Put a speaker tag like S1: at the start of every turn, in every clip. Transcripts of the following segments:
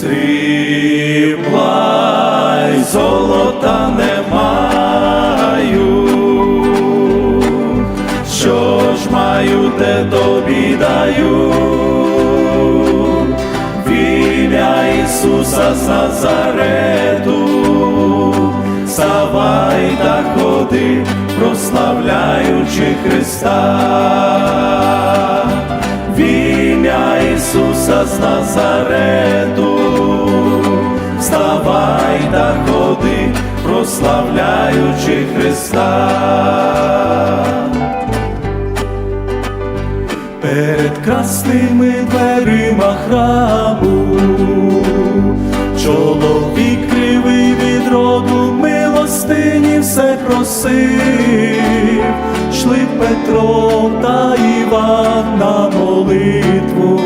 S1: срібла й золота не маю, що ж маю, те тобі даю, в ім'я Ісуса з Назарету, Ставай та ходи, прославляючи Христа. В ім'я Ісуса з Назарету. Прославляючи Христа. Перед красними дверима храму, чоловік кривий від роду милостині все просив, йшли Петро та Іван на молитву,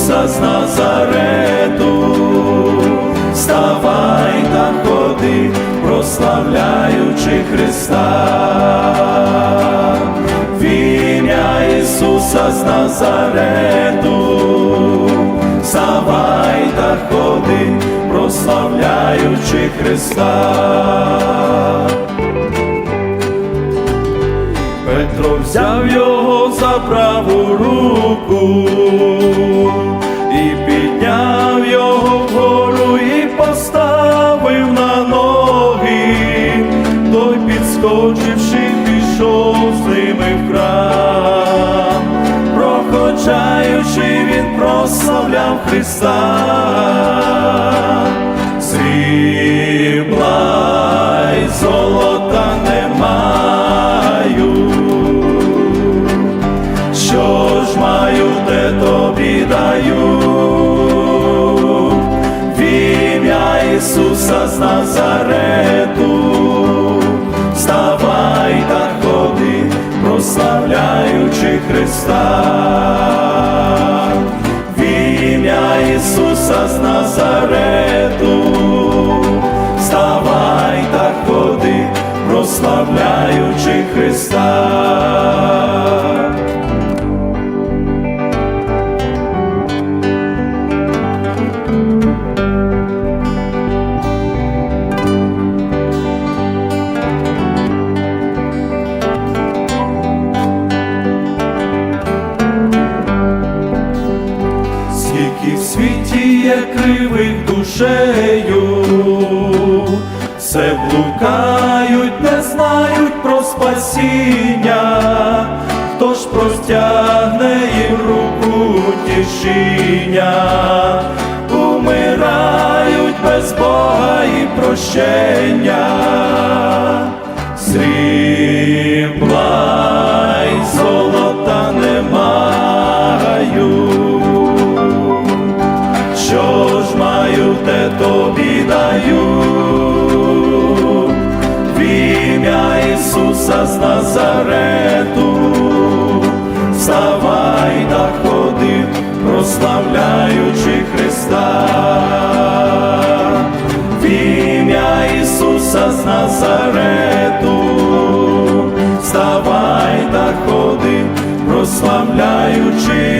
S1: Ісуса з Назарету, вставай та ходи, прославляючи Христа. В ім'я Ісуса з Назарету, вставай та ходи, прославляючи Христа. Петро взяв його за праву руку і підняв його вгору і поставив на ноги, той підскочивши, пішов з ними в храм, проходжаючи, він прославляв Христа. Срібла Ісуса з Назарету, вставай та ходи, прославляючи Христа. Світі є кривих душею, все блукають, не знають про спасіння, хто ж простягне їм руку тішіння, умирають без Бога і прощення, срібла те тобі даю, в ім'я Ісуса з Назарету, вставай та ходи, прославляючи Христа, в ім'я Ісуса з Назарету, вставай та ходи, прославляючи.